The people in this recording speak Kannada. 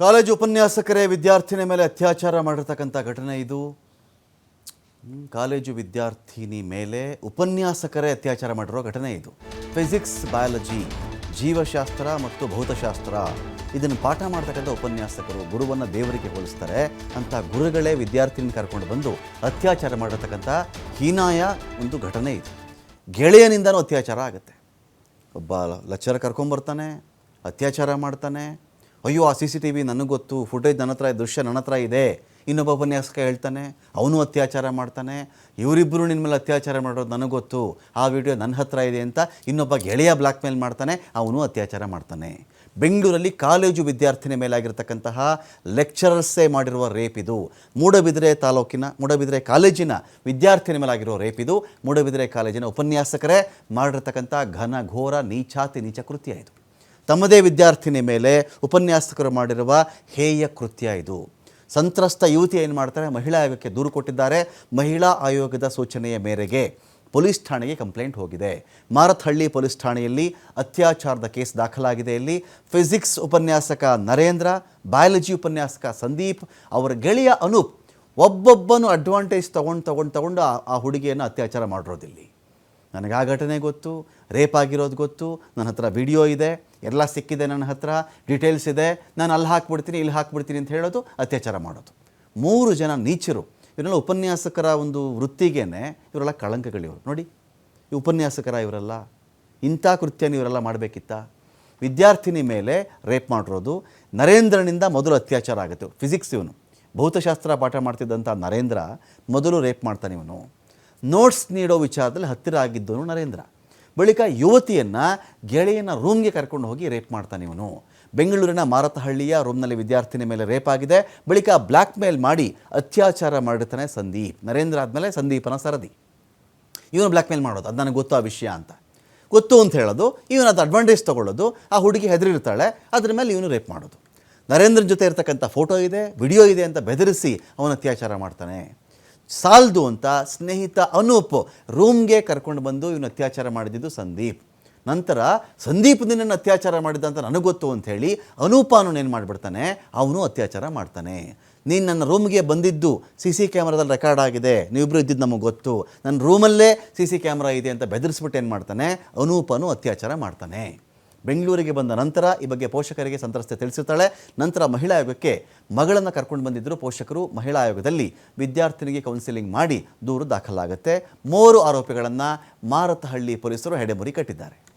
ಕಾಲೇಜು ಉಪನ್ಯಾಸಕರೇ, ವಿದ್ಯಾರ್ಥಿನಿ ಮೇಲೆ ಅತ್ಯಾಚಾರ ಮಾಡಿರ್ತಕ್ಕಂಥ ಘಟನೆ ಇದು. ಕಾಲೇಜು ವಿದ್ಯಾರ್ಥಿನಿ ಮೇಲೆ ಉಪನ್ಯಾಸಕರೇ ಅತ್ಯಾಚಾರ ಮಾಡಿರೋ ಘಟನೆ ಇದು. ಫಿಸಿಕ್ಸ್, ಬಯಾಲಜಿ, ಜೀವಶಾಸ್ತ್ರ ಮತ್ತು ಭೌತಶಾಸ್ತ್ರ ಇದನ್ನು ಪಾಠ ಮಾಡ್ತಕ್ಕಂಥ ಉಪನ್ಯಾಸಕರು ಗುರುವನ್ನು ದೇವರಿಗೆ ಹೋಲಿಸ್ತಾರೆ. ಅಂತ ಗುರುಗಳೇ ವಿದ್ಯಾರ್ಥಿನಿ ಕರ್ಕೊಂಡು ಬಂದು ಅತ್ಯಾಚಾರ ಮಾಡಿರ್ತಕ್ಕಂಥ ಹೀನಾಯ ಒಂದು ಘಟನೆ ಇದು. ಗೆಳೆಯನಿಂದನೂ ಅತ್ಯಾಚಾರ ಆಗುತ್ತೆ. ಒಬ್ಬ ಲಚ್ಚರ್ ಕರ್ಕೊಂಬರ್ತಾನೆ, ಅತ್ಯಾಚಾರ ಮಾಡ್ತಾನೆ ಅಯ್ಯೋ, ಆ ಸಿ ಸಿ ಟಿ ವಿ ನನಗೆ ಗೊತ್ತು ಫುಟೇಜ್ ನನ್ನ ಹತ್ರ, ದೃಶ್ಯ ನನ್ನ ಹತ್ರ ಇದೆ. ಇನ್ನೊಬ್ಬ ಉಪನ್ಯಾಸಕ ಹೇಳ್ತಾನೆ, ಅವನು ಅತ್ಯಾಚಾರ ಮಾಡ್ತಾನೆ ಇವರಿಬ್ಬರು ನಿನ್ನ ಮೇಲೆ ಅತ್ಯಾಚಾರ ಮಾಡೋದು ನನಗೆ ಗೊತ್ತು, ಆ ವಿಡಿಯೋ ನನ್ನ ಹತ್ರ ಇದೆ ಅಂತ ಇನ್ನೊಬ್ಬ ಗೆಳೆಯ ಬ್ಲ್ಯಾಕ್ ಮೇಲ್ ಮಾಡ್ತಾನೆ, ಅವನು ಅತ್ಯಾಚಾರ ಮಾಡ್ತಾನೆ. ಬೆಂಗಳೂರಲ್ಲಿ ಕಾಲೇಜು ವಿದ್ಯಾರ್ಥಿನಿ ಮೇಲಾಗಿರ್ತಕ್ಕಂತಹ ಲೆಕ್ಚರರ್ಸೇ ಮಾಡಿರುವ ರೇಪ್ ಇದು. ಮೂಡಬಿದ್ರೆ ತಾಲೂಕಿನ, ಮೂಡಬಿದ್ರೆ ಕಾಲೇಜಿನ ವಿದ್ಯಾರ್ಥಿನಿ ಮೇಲಾಗಿರೋ ರೇಪ್ ಇದು. ಮೂಡಬಿದ್ರೆ ಕಾಲೇಜಿನ ಉಪನ್ಯಾಸಕರೇ ಮಾಡಿರ್ತಕ್ಕಂಥ ಘನ ಘೋರ, ನೀಚಾತಿ ನೀಚ ಕೃತ್ಯ ಇದು. ತಮ್ಮದೇ ವಿದ್ಯಾರ್ಥಿನಿ ಮೇಲೆ ಉಪನ್ಯಾಸಕರು ಮಾಡಿರುವ ಹೇಯ ಕೃತ್ಯ ಇದು. ಸಂತ್ರಸ್ತ ಯುವತಿ ಏನು ಮಾಡ್ತಾರೆ, ಮಹಿಳಾ ಆಯೋಗಕ್ಕೆ ದೂರು ಕೊಟ್ಟಿದ್ದಾರೆ. ಮಹಿಳಾ ಆಯೋಗದ ಸೂಚನೆಯ ಮೇರೆಗೆ ಪೊಲೀಸ್ ಠಾಣೆಗೆ ಕಂಪ್ಲೇಂಟ್ ಹೋಗಿದೆ. ಮಾರತ್ಹಳ್ಳಿ ಪೊಲೀಸ್ ಠಾಣೆಯಲ್ಲಿ ಅತ್ಯಾಚಾರದ ಕೇಸ್ ದಾಖಲಾಗಿದೆ. ಇಲ್ಲಿ ಫಿಸಿಕ್ಸ್ ಉಪನ್ಯಾಸಕ ನರೇಂದ್ರ, ಬಯಾಲಜಿ ಉಪನ್ಯಾಸಕ ಸಂದೀಪ್, ಅವರ ಗೆಳೆಯ ಅನೂಪ್ ಒಬ್ಬೊಬ್ಬನು ಅಡ್ವಾಂಟೇಜ್ ತೊಗೊಂಡು ತೊಗೊಂಡು ತೊಗೊಂಡು ಆ- ಹುಡುಗಿಯನ್ನು ಅತ್ಯಾಚಾರ ಮಾಡಿರೋದಿಲ್ಲಿ ನನಗೆ ಆ ಘಟನೆ ಗೊತ್ತು, ರೇಪ್ ಆಗಿರೋದು ಗೊತ್ತು, ನನ್ನ ಹತ್ರ ವಿಡಿಯೋ ಇದೆ, ಎಲ್ಲ ಸಿಕ್ಕಿದೆ ನನ್ನ ಹತ್ರ ಡೀಟೇಲ್ಸ್ ಇದೆ, ನಾನು ಅಲ್ಲಿ ಹಾಕ್ಬಿಡ್ತೀನಿ, ಇಲ್ಲಿ ಹಾಕ್ಬಿಡ್ತೀನಿ ಅಂತ ಹೇಳೋದು, ಅತ್ಯಾಚಾರ ಮಾಡೋದು. ಮೂರು ಜನ ನೀಚರು. ಇವರೆಲ್ಲ ಉಪನ್ಯಾಸಕರ ಒಂದು ವೃತ್ತಿಗೇನೆ ಇವರೆಲ್ಲ ಕಳಂಕಗಳಿವರು ನೋಡಿ, ಈ ಉಪನ್ಯಾಸಕರ ಇವರೆಲ್ಲ, ಇಂಥ ಕೃತ್ಯನ ಇವರೆಲ್ಲ ಮಾಡಬೇಕಿತ್ತ? ವಿದ್ಯಾರ್ಥಿನಿ ಮೇಲೆ ರೇಪ್ ಮಾಡಿರೋದು, ನರೇಂದ್ರನಿಂದ ಮೊದಲು ಅತ್ಯಾಚಾರ ಆಗುತ್ತೆ. ಫಿಸಿಕ್ಸ್ ಇವನು. ಭೌತಶಾಸ್ತ್ರ ಪಾಠ ಮಾಡ್ತಿದ್ದಂಥ ನರೇಂದ್ರ ಮೊದಲು ರೇಪ್ ಮಾಡ್ತಾನೆ ಇವನು. ನೋಟ್ಸ್ ನೀಡೋ ವಿಚಾರದಲ್ಲಿ ಹತ್ತಿರ ಆಗಿದ್ದವನು ನರೇಂದ್ರ. ಬಳಿಕ ಯುವತಿಯನ್ನು ಗೆಳೆಯನ ರೂಮ್ಗೆ ಕರ್ಕೊಂಡು ಹೋಗಿ ರೇಪ್ ಮಾಡ್ತಾನೆ ಇವನು. ಬೆಂಗಳೂರಿನ ಮಾರತಹಳ್ಳಿಯ ರೂಮ್ನಲ್ಲಿ ವಿದ್ಯಾರ್ಥಿನಿ ಮೇಲೆ ರೇಪ್ ಆಗಿದೆ. ಬಳಿಕ ಬ್ಲ್ಯಾಕ್ ಮೇಲ್ ಮಾಡಿ ಅತ್ಯಾಚಾರ ಮಾಡಿರ್ತಾನೆ ಸಂದೀಪ್. ನರೇಂದ್ರ ಆದಮೇಲೆ ಸಂದೀಪನ ಸರದಿ. ಇವನು ಬ್ಲ್ಯಾಕ್ ಮೇಲ್ ಮಾಡೋದು, ಅದು ನನಗೆ ಗೊತ್ತು ಆ ವಿಷಯ ಅಂತ. ಗೊತ್ತು ಅಂತ ಹೇಳೋದು, ಇವನು ಅದು ಅಡ್ವಾಂಟೇಜ್ ತೊಗೊಳ್ಳೋದು, ಆ ಹುಡುಗಿ ಹೆದರಿರ್ತಾಳೆ, ಅದ್ರ ಮೇಲೆ ಇವನು ರೇಪ್ ಮಾಡೋದು. ನರೇಂದ್ರನ ಜೊತೆ ಇರ್ತಕ್ಕಂಥ ಫೋಟೋ ಇದೆ, ವಿಡಿಯೋ ಇದೆ ಅಂತ ಬೆದರಿಸಿ ಅವನು ಅತ್ಯಾಚಾರ ಮಾಡ್ತಾನೆ. ಸಾಲ್ದು ಅಂತ ಸ್ನೇಹಿತ ಅನೂಪ್ ರೂಮ್ಗೆ ಕರ್ಕೊಂಡು ಬಂದು ಇವನು ಅತ್ಯಾಚಾರ ಮಾಡಿದ್ದು ಸಂದೀಪ್. ನಂತರ ಸಂದೀಪ್ ನಿನ್ನನ್ನು ಅತ್ಯಾಚಾರ ಮಾಡಿದ್ದ ಅಂತ ನನಗೆ ಗೊತ್ತು ಅಂತ ಹೇಳಿ ಅನೂಪ ಏನು ಮಾಡಿಬಿಡ್ತಾನೆ? ಅವನು ಅತ್ಯಾಚಾರ ಮಾಡ್ತಾನೆ. ನೀನು ನನ್ನ ರೂಮ್ಗೆ ಬಂದಿದ್ದು ಸಿ ಸಿ ಕ್ಯಾಮ್ರಾದಲ್ಲಿ ರೆಕಾರ್ಡ್ ಆಗಿದೆ. ನೀವಿಬ್ಬರು ಇದ್ದಿದ್ದು ನಮಗೆ ಗೊತ್ತು. ನನ್ನ ರೂಮಲ್ಲೇ ಸಿ ಸಿ ಕ್ಯಾಮ್ರಾ ಇದೆ ಅಂತ ಬೆದರಿಸ್ಬಿಟ್ಟು ಏನು ಮಾಡ್ತಾನೆ? ಅನೂಪನು ಅತ್ಯಾಚಾರ ಮಾಡ್ತಾನೆ. ಬೆಂಗಳೂರಿಗೆ ಬಂದ ನಂತರ ಈ ಬಗ್ಗೆ ಪೋಷಕರಿಗೆ ಸಂತ್ರಸ್ತೆ ತಿಳಿಸುತ್ತಾಳೆ. ನಂತರ ಮಹಿಳಾ ಆಯೋಗಕ್ಕೆ ಮಗಳನ್ನು ಕರ್ಕೊಂಡು ಬಂದಿದ್ದರು ಪೋಷಕರು ಮಹಿಳಾ ಆಯೋಗದಲ್ಲಿ ವಿದ್ಯಾರ್ಥಿನಿಗೆ ಕೌನ್ಸಿಲಿಂಗ್ ಮಾಡಿ ದೂರು ದಾಖಲಾಗುತ್ತೆ. ಮೂರು ಆರೋಪಿಗಳನ್ನು ಮಾರತಹಳ್ಳಿ ಪೊಲೀಸರು ಹೆಡೆಮುರಿ ಕಟ್ಟಿದ್ದಾರೆ.